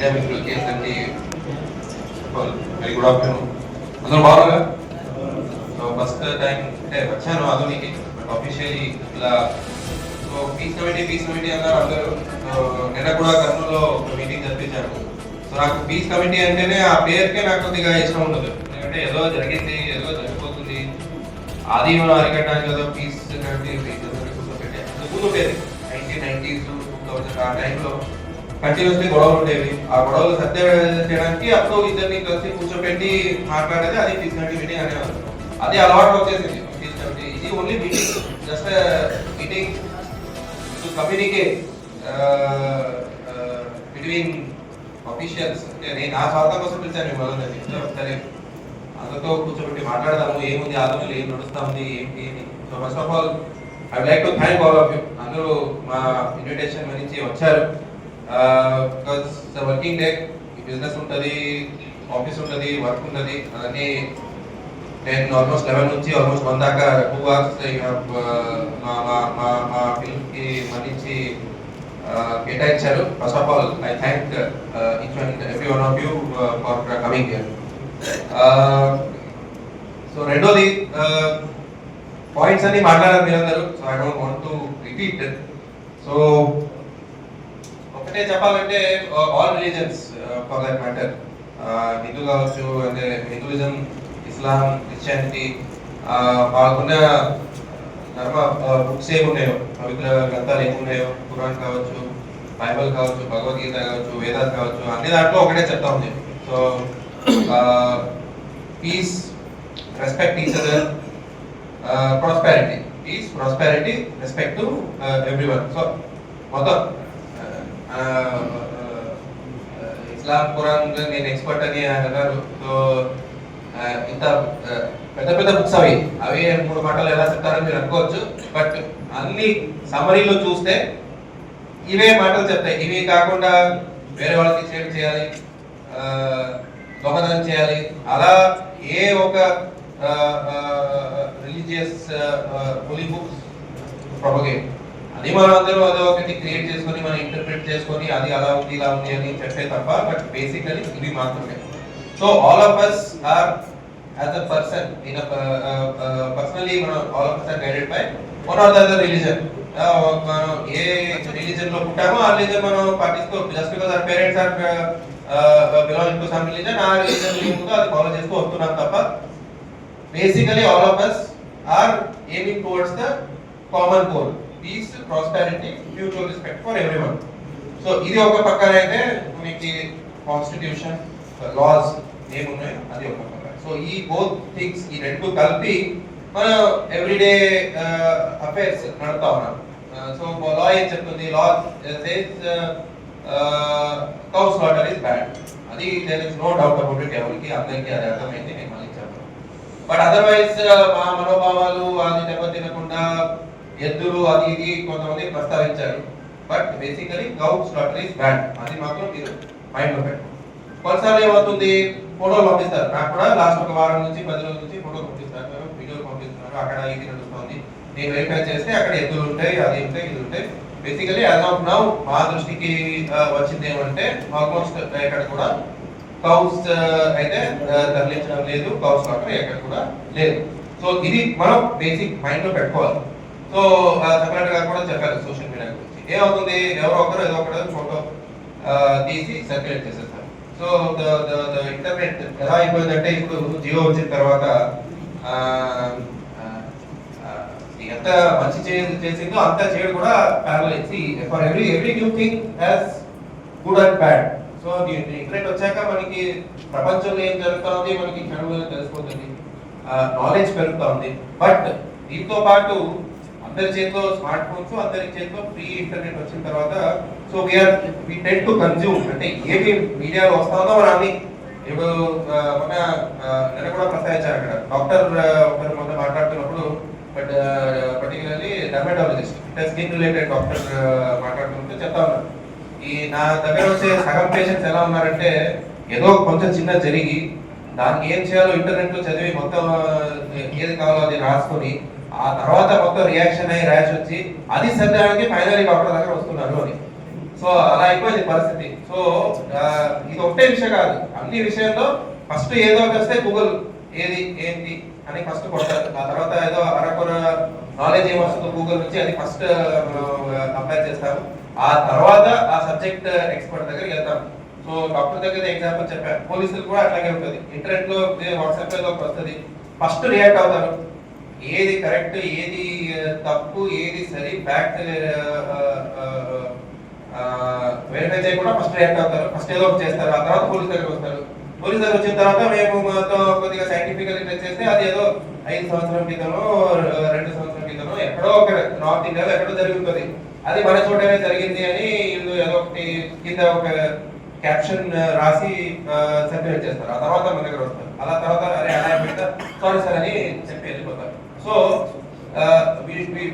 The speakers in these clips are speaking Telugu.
మీడియా మిత్రులకి అందరికీ వెరీ గుడ్ ఆఫ్టర్నూన్ అందరూ బాగున్నారా సో ఫస్ట్ టైం అంటే వచ్చాను ఆధునికి బట్ అఫీషియలీ ఇలా so peace committee peace committee అన్నారు అందరూ సో నిన్న కూడా కర్నూలులో ఒక మీటింగ్ జరిపించాను సో నాకు పీస్ కమిటీ అంటేనే ఆ పేరుకే నాకు కొద్దిగా ఇష్టం ఉండదు ఎందుకంటే ఏదో జరిగింది ఏదో జరిగిపోతుంది ఆది మనం అరికట్టడానికి ఏదో పీస్ కమిటీ కూర్చోబెట్టే కూర్చోబెట్టేది నైన్టీన్ నైన్టీస్ టూ థౌసండ్ ఆ టైంలో కంటిన్యూస్లీ గొడవలు ఉండేవి. ఆ గొడవలు సత్య చేయడానికి అప్పుడు ఇద్దరిని కలిసి కూర్చోబెట్టి మాట్లాడేది అది పీస్ కమిటీ మీటింగ్ అనేవారు అది అలవాటు వచ్చేసింది. పీస్ కమిటీ ఇది only meeting just meeting to communicate between officials అంటే నేను నా స్వార్థం కోసం పిలిచాను మిమ్మల్ని సరే అందరితో కూర్చోబెట్టి మాట్లాడదాము. ఏముంది? ఆలోచనలు ఏం నడుస్తా ఉంది ఏంటి అని so first of all I like to thank all of you అందరూ మా ఇన్విటేషన్ గురించి వచ్చారు. బికాస్ వర్కింగ్ డే బిజినెస్ ఉంటుంది ఆఫీస్ ఉంటుంది వర్క్ ఉంటుంది అవన్నీ నేను ఆల్మోస్ట్ లెవెన్ నుంచి ఆల్మోస్ట్ వన్ దాకా టూ అవర్స్ uh, మా మా మా మా ఫిల్మ్కి మన్నించి uh, కేటాయించారు. First of all I thank each and every one of you for coming here so రెండోది uh, పాయింట్స్ అన్ని మాట్లాడారు మీరందరూ. So I don't want to repeat so అంటే చెప్పాలంటే all religions for that matter Hindu కావచ్చు అంటే హిందూయిజం ఇస్లాం క్రిస్టియానిటీ వాళ్ళకున్న ధర్మ బుక్స్ ఏమున్నాయో పవిత్ర గ్రంథాలు ఏమున్నాయో ఖురాన్ కావచ్చు బైబల్ కావచ్చు భగవద్గీత కావచ్చు వేదాలు కావచ్చు అన్ని దాంట్లో ఒకటే చెప్తా ఉంది. So peace respect each other prosperity peace prosperity respect to every one so మొత్తం ఇస్లాం ఖురాన్ నేను ఎక్స్పర్ట్ అని ఆయన అన్నారు. సో ఇంత పెద్ద పెద్ద బుక్స్ అవి. అవి మూడు మాటలు ఎలా చెప్తారని మీరు అనుకోవచ్చు. బట్ అన్ని సమరీలో చూస్తే ఇవే మాటలు చెప్తాయి. ఇవి కాకుండా వేరే వాళ్ళకి చేడు చేయాలి దొంగతనం చేయాలి. అలా ఏ ఒక రిలీజియస్ హోలీ బుక్స్ ప్రొపగేట్ అది మనం అందరూ ఒకటి క్రియేట్ చేసుకొని మనం ఇంటర్ప్రిట్ చేసుకొని అది అలా ఉంది ఇలా ఉంది అని చెప్పే తప్ప బట్ బేసికలీ ఇవి మాత్రమే. So all of us are as a person in personally మనం all of us are guided by one or the other religion మనం ఏ రిలీజన్లో పుట్టామో ఆ రిలీజన్ మనం పాటిస్తూ just because our parents are belong to some religion ఆ రిలీజన్ ఏముందో అది ఫాలో చేస్తూ వస్తున్నాం తప్ప basically all of us are aiming towards the common goal peace prosperity mutual respect for everyone so ఇది ఒక పక్కన అయితే మీకు కాన్స్టిట్యూషన్ లాస్ ఏమున్నాయో అది ఒక పక్కన. సో ఈ బోత్ థింగ్స్ ఈ రెండు కలిపి మనం ఎవ్రీడే అఫైర్స్ నడుపుతా ఉన్నాం. Uh, సో లా ఏం చెప్తుంది? Law says cow slaughter is bad అది there is no doubt about it ఎవరికి అందరికీ అది అర్థమైంది నేను మళ్ళీ చెప్పాను బట్ అదర్వైజ్ మా మనోభావాలు అది దెబ్బతినకుండా ఎద్దులు అది ఇది కొంతమంది ప్రస్తావించారు. But basically cow slaughter is bad అది మాత్రం మీరు మైండ్లో పెట్టుకోండి. కొన్నిసార్లు ఏమవుతుంది? ఫోటోలు పంపిస్తారు. నాకు కూడా లాస్ట్ ఒక వారం నుంచి పది రోజుల నుంచి ఫోటోలు పంపిస్తారు వీడియోలు పంపిస్తున్నారు. అక్కడ ఇది నడుస్తుంది. నేను వెరిఫై చేస్తే అక్కడ ఎద్దులు ఉంటాయి అది ఉంటాయి ఇది ఉంటాయి. బేసికలీ యాజ్ ఆఫ్ నౌ మా దృష్టికి వచ్చింది ఏమంటే ఆల్మోస్ట్ ఎక్కడ కూడా కౌస్ అయితే తరలించడం లేదు. కౌస్ మాత్రం ఎక్కడ కూడా లేదు. సో ఇది మనం బేసిక్ మైండ్లో పెట్టుకోవాలి. సో సెపరేట్గా కూడా చెప్పారు సోషల్ మీడియా గురించి. ఏమవుతుంది? ఎవరో ఒకరు ఏదో ఒకరు ఫోటో తీసి సర్క్యులేట్ చేసేస్తారు. సో ఇంటర్నెట్ ఎలా అయిపోయిందంటే ఇప్పుడు జియో వచ్చిన తర్వాత ఎంత మంచి చేసిందో అంత చేయడం కూడా parallel for every every new thing has good and bad so internet వచ్చాక మనకి ప్రపంచంలో ఏం జరుగుతుంది మనకి క్షణంలో తెలిసిపోతుంది నాలెడ్జ్ పెరుగుతా ఉంది. బట్ దీంతో పాటు అందరి చేతిలో స్మార్ట్ ఫోన్స్ అందరి చేతిలో ఫ్రీ ఇంటర్నెట్ వచ్చిన తర్వాత so we are we tend to consume అంటే ఏమి మీడియాలో వస్తుందో మనం అన్ని ఇప్పుడు మన నిన్న కూడా ప్రస్తావించారు అక్కడ. డాక్టర్ ఒకరు మొన్న మాట్లాడుతున్నప్పుడు బట్ పర్టికులర్లీ డర్మటాలజిస్ట్ అంటే స్కిన్ రిలేటెడ్ డాక్టర్ మాట్లాడుతుంటే చెప్తా ఉన్నారు. ఈ నా దగ్గర వచ్చే సగం పేషెంట్స్ ఎలా ఉన్నారంటే ఏదో కొంచెం చిన్న జరిగి దానికి ఏం చేయాలో ఇంటర్నెట్లో చదివి మొత్తం ఏది కావాలో అది రాసుకొని ఆ తర్వాత మొత్తం రియాక్షన్ అయ్యి ర్యాష్ వచ్చి అది సర్దడానికి ఫైనల్ డాక్టర్ దగ్గర వస్తున్నారు అని. సో అలా అయిపోయింది పరిస్థితి. సో ఇది ఒకటే విషయం కాదు. అన్ని విషయంలో ఫస్ట్ ఏదో ఒకటి వస్తే గూగుల్ ఏది ఏంటి అని ఫస్ట్ కొడతారు. ఆ తర్వాత ఏదో అరకొర నాలెడ్జ్ ఏమొస్తుందో గూగుల్ నుంచి అది ఫస్ట్ మనం అప్లై చేస్తాము ఆ తర్వాత ఆ సబ్జెక్ట్ ఎక్స్పర్ట్ దగ్గరికి వెళ్తాం. సో డాక్టర్ దగ్గర ఎగ్జాంపుల్ చెప్పాను. పోలీసులు కూడా అట్లాగే ఉంటుంది. ఇంటర్నెట్లో వాట్సాప్లో వస్తుంది. ఫస్ట్ రియాక్ట్ అవుతారు. ఏది కరెక్ట్ ఏది తప్పు ఏది సరి ఫ్యాక్ట్ వెరిఫై చేయకుండా ఫస్ట్ రియాక్ట్ అవుతారు. ఫస్ట్ ఏదో ఒకటి చేస్తారు. ఆ తర్వాత పోలీస్ దగ్గరికి వస్తారు. పోలీస్ దగ్గర వచ్చిన తర్వాత మేము కొద్దిగా సైంటిఫికల్ టెస్ట్ చేస్తే అది ఏదో ఐదు సంవత్సరం క్రితమో రెండు సంవత్సరం క్రితమో ఎక్కడో ఒక నార్త్ ఇండియాలో ఎక్కడో జరుగుతుంది. అది మన చోటనే జరిగింది అని వీళ్ళు ఏదో ఒకటి కింద ఒక క్యాప్షన్ uh, రాసి uh, సర్టిఫికేట్ చేస్తారు ఆ తర్వాత మన దగ్గర వస్తారు. అలా తర్వాత అరే అలా పెడతా సారీ సార్ అని చెప్పి వెళ్ళిపోతారు. So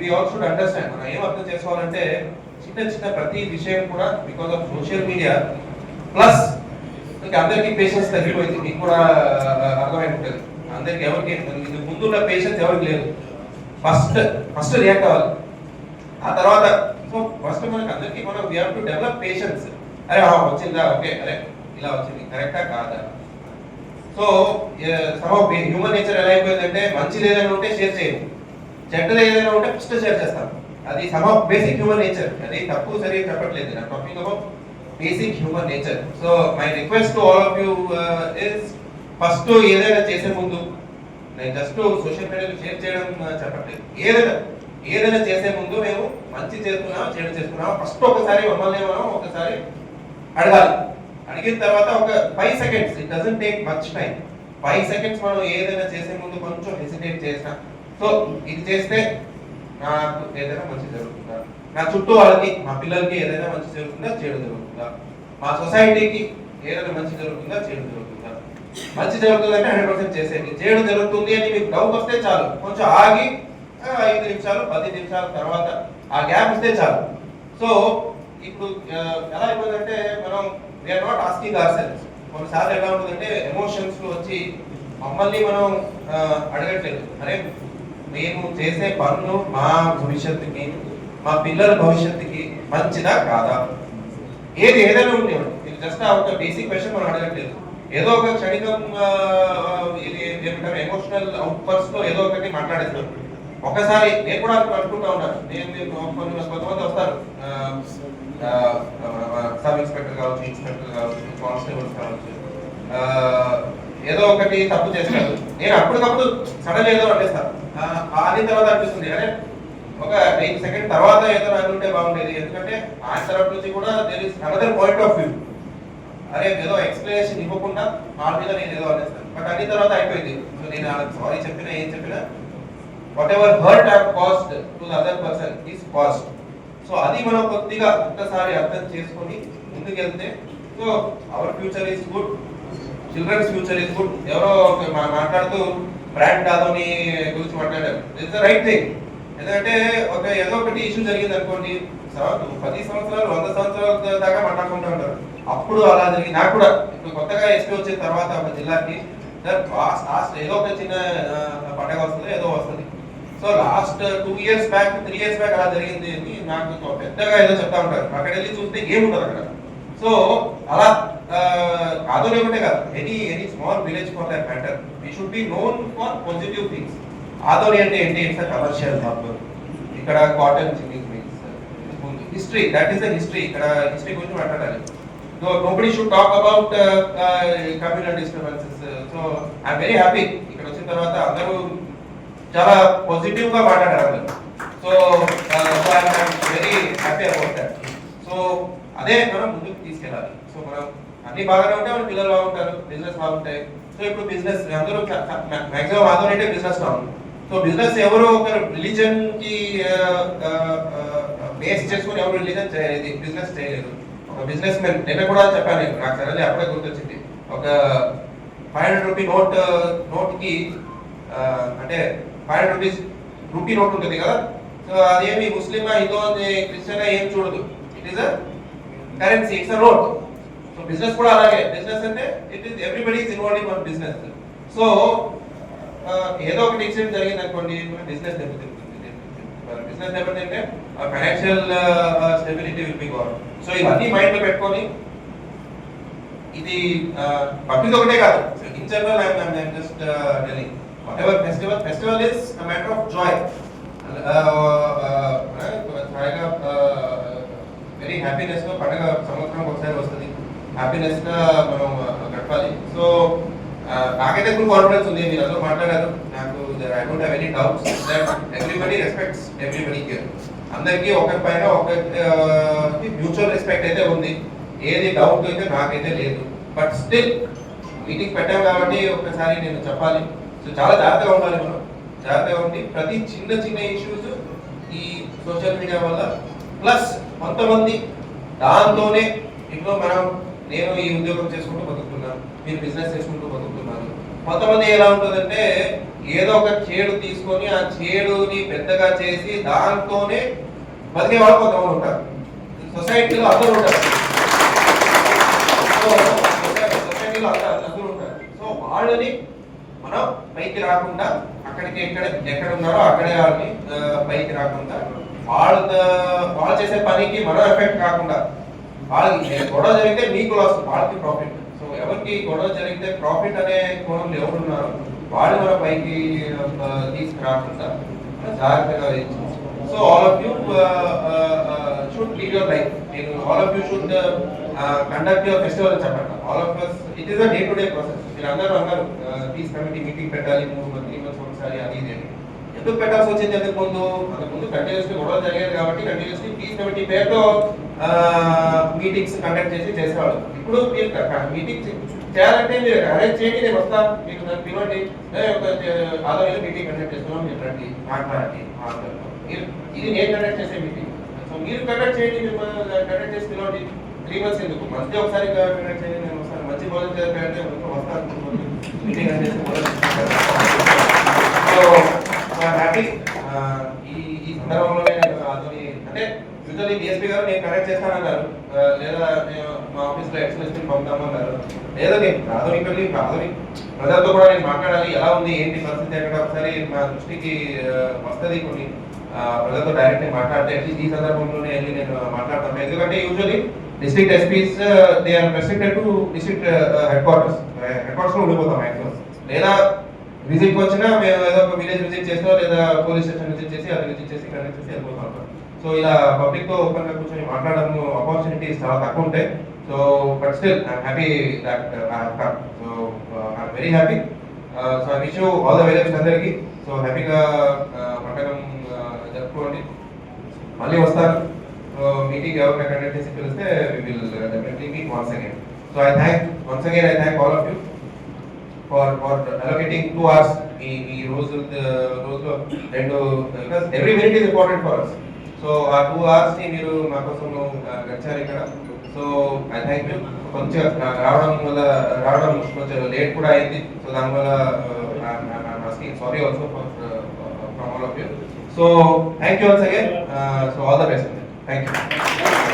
we all should understand మనం ఏం అర్థం చేసుకోవాలంటే చిన్న చిన్న ప్రతి విషయం కూడా because of social media plus ఇంకా అందరికీ పేషెన్స్ తగ్గిపోయింది. మీకు కూడా uh, అర్థమై ఉంటుంది. అందరికి ఎవరికి ఇది ముందున్న పేషెన్స్ ఎవరికి లేదు. ఫస్ట్ ఫస్ట్ రియాక్ట్ అవ్వాలి ఆ తర్వాత సో ఫస్ట్ మనకి అందరికీ మనం we have to develop patience అరే వచ్చిందా? ఓకే అరే ఇలా వచ్చింది. కరెక్టా కాదా? సో సమ్ హ్యూమన్ నేచర్ ఎలా అయిపోయిందంటే మంచిది ఏదైనా ఉంటే షేర్ చేయము చెడ్డది ఏదైనా ఉంటే ఫస్ట్ షేర్ చేస్తాం అది some of basic human nature అది తప్పు సరి చెప్పట్లేదు నాకు talking about basic human nature so my request to all of you is first ఏదైనా చేసే ముందు నేను జస్ట్ సోషల్ మీడియాలో షేర్ చేయడం uh, చెప్పట్లేదు. ఏదైనా ఏదైనా చేసే ముందు మేము మంచి చేస్తున్నాం చెడు చేస్తున్నాం ఫస్ట్ ఒకసారి మమ్మల్ని మనం ఒకసారి అడగాలి. అడిగిన తర్వాత ఒక five seconds it doesn't take much time five seconds మనం ఏదైనా చేసే ముందు కొంచెం హెసిటేట్ చేసిన. సో ఇది చేస్తే నాకు ఏదైనా మంచి జరుగుతుందా? నా చుట్టూ వాళ్ళకి మా పిల్లలకి ఏదైనా మంచి జరుగుతుందా? చెడు జరుగుతుందా? మా సొసైటీకి ఏదైనా మంచి జరుగుతుందా? చెడు జరుగుతుందా? మంచి జరుగుతుందంటే హండ్రెడ్ పర్సెంట్ చేసేది చెడు జరుగుతుంది అని మీకు డౌట్ వస్తే చాలు. కొంచెం ఆగి ఐదు నిమిషాలు పది నిమిషాల తర్వాత ఆ గ్యాప్ ఇస్తే చాలు. సో ఇప్పుడు ఎలా అయిపోయిందంటే మనం we are not asking ourselves కొన్నిసార్లు ఎలా ఉంటుందంటే ఎమోషన్స్ వచ్చి మమ్మల్ని మనం అడగట్లేదు. అరే మేము చేసే పనులు మా భవిష్యత్తుకి మా పిల్లల భవిష్యత్తుకి మంచిదా కాదా? ఏది ఏదైనా ఉండేవాడు ఇది జస్ట్ ఒక బేసిక్ క్వశ్చన్ మనం అడగట్లేదు. ఏదో ఒక క్షణికం ఏమంటారు ఎమోషనల్ అవుట్పర్స్లో ఏదో ఒకటి మాట్లాడేస్తారు. ఒకసారి నేను కూడా అనుకుంటా ఉన్నాను నేను నేను కొన్ని కొంతమంది వస్తారు. సబ్ ఇన్స్పెక్టర్ కావచ్చు ఇన్స్పెక్టర్ కావచ్చు కానిస్టేబుల్స్ కావచ్చు. ఏదో ఒకటి తప్పు చేస్తారు. నేను అప్పటికప్పుడు సడన్ ఏదో అనేస్తాను అని తర్వాత అనిపిస్తుంది. అరే ఒక ఎయిట్ సెకండ్ తర్వాత ఏదో అనుకుంటే బాగుండేది. ఎందుకంటే ఆ తరఫు నుంచి కూడా there is another point of view అరే ఏదో ఎక్స్ప్లెనేషన్ ఇవ్వకుండా వాళ్ళ మీద నేను ఏదో అనేస్తాను. బట్ అన్ని తర్వాత అయిపోయింది. సో నేను సారీ చెప్పినా ఏం చెప్పినా whatever hurt have caused to other person is caused so అది మనం కొద్దిగా ఒక్కసారి అర్థం చేసుకొని ముందుకెళ్తే so our future is good children's future is good ఎవరో మా- మాట్లాడుతూ బ్రాండ్ కాదని గురించి మాట్లాడారు. ఇట్స్ రైట్ థింగ్ ఎందుకంటే ఒక ఏదో ఒకటి ఇష్యూ జరిగింది అనుకోండి పది సంవత్సరాలు వంద సంవత్సరాల దాకా మాట్లాడుకుంటూ ఉంటారు. అప్పుడు అలా జరిగింది. నాకు కూడా ఇప్పుడు కొత్తగా ఎస్పీ వచ్చిన తర్వాత ఒక జిల్లాకి సార్ లాస్ట్ ఏదో ఒక చిన్న పండగ వస్తుంది ఏదో వస్తుంది. So last two years back three years back అలా జరిగింది అని నాకు పెద్దగా ఏదో చెప్తా ఉంటారు. అక్కడ వెళ్ళి చూస్తే ఏముండదు అక్కడ. సో అలా కాదు లేకుంటే కాదు. Any any small village for that matter we should be known for positive things Adoni అంటే ఏంటి? ఇట్స్ కమర్షియల్ హబ్ ఇక్కడ cotton ginning mills history that is the history ఇక్కడ హిస్టరీ గురించి మాట్లాడాలి. So nobody should talk about communal disturbances so I'm very happy ఇక్కడ వచ్చిన తర్వాత అందరూ చాలా పాజిటివ్గా మాట్లాడారు so I'm very happy about that so అదే మనం ముందుకు తీసుకెళ్ళాలి. సో మనం అన్ని బాగానే ఉంటే మన పిల్లలు బాగుంటారు బిజినెస్ బాగుంటాయి. సో ఇప్పుడు బిజినెస్ అందరూ మాక్సిమం ఆదోనైతే బిజినెస్లో సో బిజినెస్ ఎవరు ఒక రిలీజన్కి బేస్ చేసుకుని ఎవరు రిలీజన్ చేయలేదు బిజినెస్ చేయలేదు. ఒక బిజినెస్ మెన్ నిన్న కూడా చెప్పాను నాకు సరే అప్పుడే గుర్తొచ్చింది. ఒక ఫైవ్ హండ్రెడ్ రూపీ నోట్ నోట్కి అంటే హండ్రెడ్ రూపీస్ రూపీ నోట్ ఉంటుంది కదా? సో అదేమి ముస్లిం హిందూ క్రిస్టియన్ ఏం చూడదు. It is a currency it's a note so business కూడా అలాగే. బిజినెస్ అంటే it is everybody is involve in business so ఏదో ఒకటి ఇన్సిడెంట్ జరిగింది అనుకోండి బిజినెస్ దెబ్బతింటుంది. బిజినెస్ దెబ్బతింటే financial stability will be gone so ఇవన్నీ మైండ్లో పెట్టుకొని ఇది పబ్లిక్ ఒకటే కాదు. In general I'm just telling whatever festival, festival festival a matter of joy. Uh, uh, very happiness uh, తో పండగ సంవత్సరం ఒకసారి వస్తుంది. హ్యాపీనెస్ మనం గడపాలి. సో నాకైతే ఫుల్ కాన్ఫిడెన్స్ ఉంది. మీరు అందరూ మాట్లాడారు. నాకు I don't have any doubts that everybody respects everybody here అందరికీ ఒకరి పైన ఒకరికి మ్యూచువల్ రెస్పెక్ట్ అయితే ఉంది. ఏది డౌట్ అయితే నాకైతే లేదు. బట్ స్టిల్ మీటింగ్ పెట్టాం కాబట్టి ఒకసారి నేను చెప్పాలి. సో చాలా జాగ్రత్తగా ఉండాలి మనం. జాగ్రత్తగా ఉండి ప్రతి చిన్న చిన్న ఇష్యూస్ ఈ సోషల్ మీడియా వల్ల ప్లస్ కొంతమంది దాంతోనే ఇంట్లో మనం నేను ఈ ఉద్యోగం చేసుకుంటూ బతుకుతున్నాను మీరు బిజినెస్ చేసుకుంటూ బతుకుతున్నారు. కొంతమంది ఎలా ఉంటుందంటే ఏదో ఒక చేడు తీసుకొని ఆ చేడుని పెద్దగా చేసి దాంతోనే బతికే వాళ్ళు కొంతమంది ఉంటారు. సొసైటీలో అందరూ ఉంటారు. సో సొసైటీలో అందరూ అందరూ ఉంటారు. సో వాళ్ళని మనం పైకి రాకుండా అక్కడికి ఎక్కడ ఎక్కడ ఉన్నారో అక్కడే వాళ్ళని పైకి రాకుండా వాళ్ళ వాళ్ళు చేసే పనికి మనం ఎఫెక్ట్ కాకుండా వాళ్ళకి గొడవ జరిగితే మీకు లాస్ వాళ్ళకి ప్రాఫిట్ సో ఎవరికి గొడవ జరిగితే ప్రాఫిట్ అనే కోణంలో ఎవరు ఉన్నారో వాళ్ళు మన పైకి తీసుకురాకుండా జాగ్రత్తగా so all of you should lead your life నేను all of you should conduct your festival చెప్పండి. All of us it is a day to day process మీరు అందరూ అన్నారు పీస్ కమిటీ మీటింగ్ పెట్టాలి మూడు మంత్ త్రీ మంత్స్ ఒకసారి అది ఇది అని. ఎందుకు పెట్టాల్సి వచ్చింది ఎందుకు ముందు? అంతకు ముందు కంటిన్యూస్లీ గొడవలు జరిగేది కాబట్టి కంటిన్యూస్లీ పీస్ కమిటీ పేరుతో మీటింగ్స్ కండక్ట్ చేసి చేసేవాళ్ళు. ఇప్పుడు మీరు మీటింగ్ చేయాలంటే మీరు అరేంజ్ చేయండి నేను వస్తాను మీకు నన్ను పిలవండి. ఏ, ఒక మీటింగ్ కండక్ట్ చేస్తున్నాం మీరు రండి మాట్లాడండి మా మీరు- ఇది నేను కండక్ట్ చేసే మీటింగ్ సో మీరు కండక్ట్ చేయండి మీరు కండక్ట్ చేసి పిలవండి. త్రీ మంత్స్ ఎందుకు? మంత్లీ ఒకసారి కండక్ట్ చేయండి. మంచి భోజనం చేయాలి అంటే వస్తాను మీటింగ్ అని సో హ్యాపీ ఈ ఈ సందర్భంలోనే నేను అతని అంటే యూజువల్లీ డిఎస్పీ గారు నేను కనెక్ట్ చేస్తానన్నారు. లేదా నేను మా పంపుతామన్నారు లేదా నేను ప్రాథమిక ప్రజలతో కూడా నేను మాట్లాడాలి. ఎలా ఉంది ఏంటి పరిస్థితి ఎక్కడ? ఒకసారి మా దృష్టికి వస్తుంది కొన్ని ప్రజలతో డైరెక్ట్ మాట్లాడితే. ఈ సందర్భంలోనే వెళ్ళి నేను మాట్లాడతాను. ఎందుకంటే usually district SPs they are restricted to district headquarters head క్వార్టర్స్లో ఉండిపోతాం మ్యాక్సిమం లేదా విజిట్ వచ్చినా మేము ఏదో ఒక విలేజ్ విజిట్ చేస్తా లేదా పోలీస్ స్టేషన్ విజిట్ చేసి అది విజిట్ చేసి ఇక్కడ చేసి వెళ్ళిపోతాం సో ఇలా పబ్లిక్తో ఓపెన్గా కూర్చొని మాట్లాడడం ఆపర్చునిటీస్ చాలా తక్కువ ఉంటాయి. So but still I'm happy that I have come so I'm very happy so I wish all the very అందరికీ. సో హ్యాపీగా uh, పండగం uh, జరుపుకోండి. మళ్ళీ వస్తాను. మీటింగ్ ఎవరైనా కండక్ట్ చేసి పిలిస్తే we will definitely meet once again so I thank once again I thank all of you for for allocating two hours ఈ ఈ రోజు రోజులో రెండు every minute is important for us so ఆ టూ అవర్స్ని మీరు మా కోసం గడిచారు ఇక్కడ. సో ఐ థ్యాంక్ యూ కొంచెం రావడం వల్ల రావడం కొంచెం లేట్ కూడా అయింది. సో దానివల్ల sorry also for from all of you so thank you once again so all the best thank you